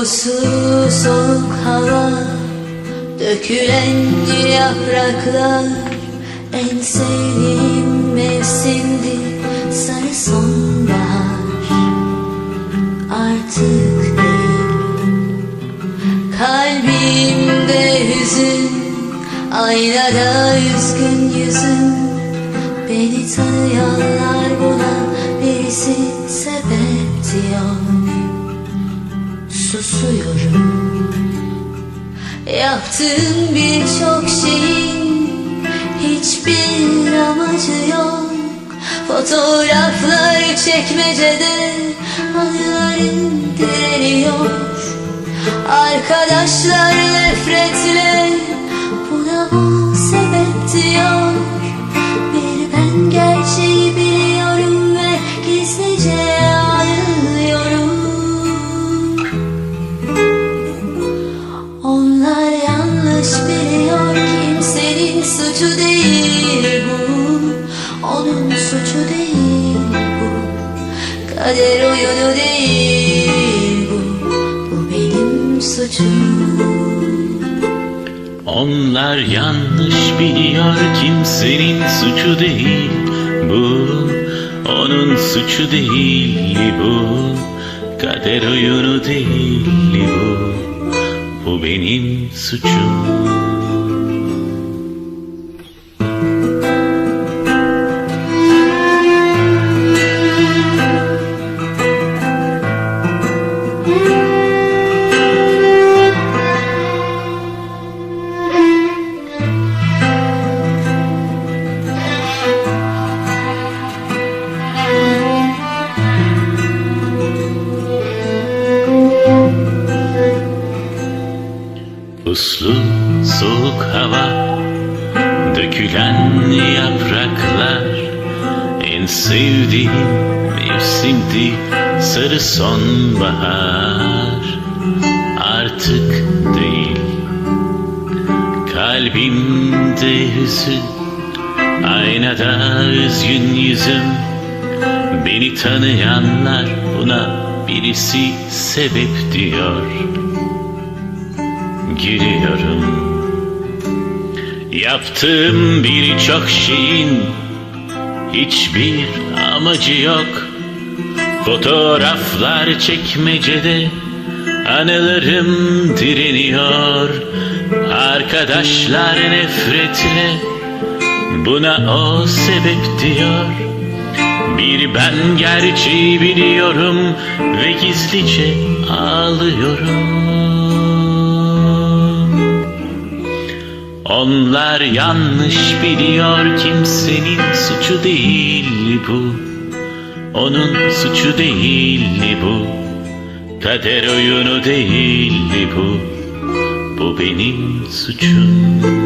Kokusu soğuk hava Dökülen yapraklar. En sevdiğim mevsimdi Sarı sonbahar. Artık değil. Kalbimde hüzün Aynada üzgün yüzüm Beni tanıyanlar buna Birisi sebep diyor. Susuyorum. Yaptığım birçok şeyin hiçbir amacı yok. Fotoğraflar çekmecede anıların direniyor Arkadaşlar nefretle buna o sebep diyor Kader oyunu değil bu. Bu benim suçum. Onlar yanlış biliyor kimsenin suçu değil bu. Onun suçu değil bu. Kader oyunu değil bu. Bu benim suçum Uslu soğuk hava Dökülen yapraklar. En sevdiğim mevsimdi Sarı sonbahar. Artık değil. Kalbimde hüzün Aynada üzgün yüzüm. Beni tanıyanlar buna birisi sebep diyor Gülüyorum Yaptığım birçok şeyin Hiçbir amacı yok. Fotoğraflar çekmecede Anılarım direniyor. Arkadaşlar nefretle Buna o sebep diyor. Bir ben gerçeği biliyorum Ve gizlice ağlıyorum onlar yanlış biliyor kimsenin suçu değil bu. Onun suçu değil bu. Kader oyunu değil bu. Bu benim suçum